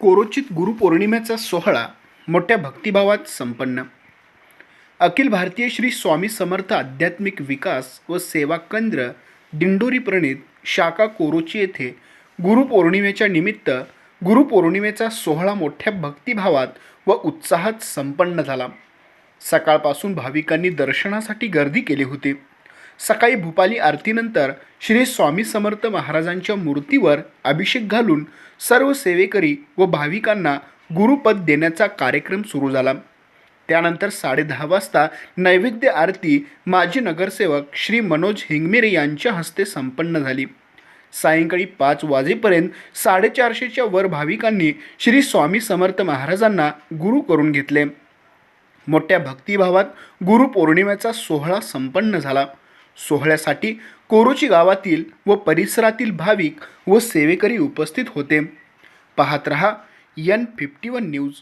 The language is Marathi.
कोरोचित गुरुपौर्णिमेचा सोहळा मोठ्या भक्तिभावात संपन्न. अखिल भारतीय श्री स्वामी समर्थ आध्यात्मिक विकास व सेवा केंद्र दिंडोरी प्रणित शाखा कोरोची येथे गुरुपौर्णिमेच्या निमित्त गुरुपौर्णिमेचा सोहळा मोठ्या भक्तिभावात व उत्साहात संपन्न झाला. सकाळपासून भाविकांनी दर्शनासाठी गर्दी केली होती. सकाळी भूपाली आरतीनंतर श्री स्वामी समर्थ महाराजांच्या मूर्तीवर अभिषेक घालून सर्व सेवेकरी व भाविकांना गुरुपद देण्याचा कार्यक्रम सुरू झाला. त्यानंतर साडेदहा वाजता नैवेद्य आरती माजी नगरसेवक श्री मनोज हिंगमिरे यांच्या हस्ते संपन्न झाली. सायंकाळी पाच वाजेपर्यंत साडेचारशेच्या वर भाविकांनी श्री स्वामी समर्थ महाराजांना गुरु करून घेतले. मोठ्या भक्तिभावात गुरुपौर्णिमेचा सोहळा संपन्न झाला. सोहळ्यासाठी कोरोची गावातील व परिसरातील भाविक व सेवेकरी उपस्थित होते. पाहत रहा यन फिफ्टी वन न्यूज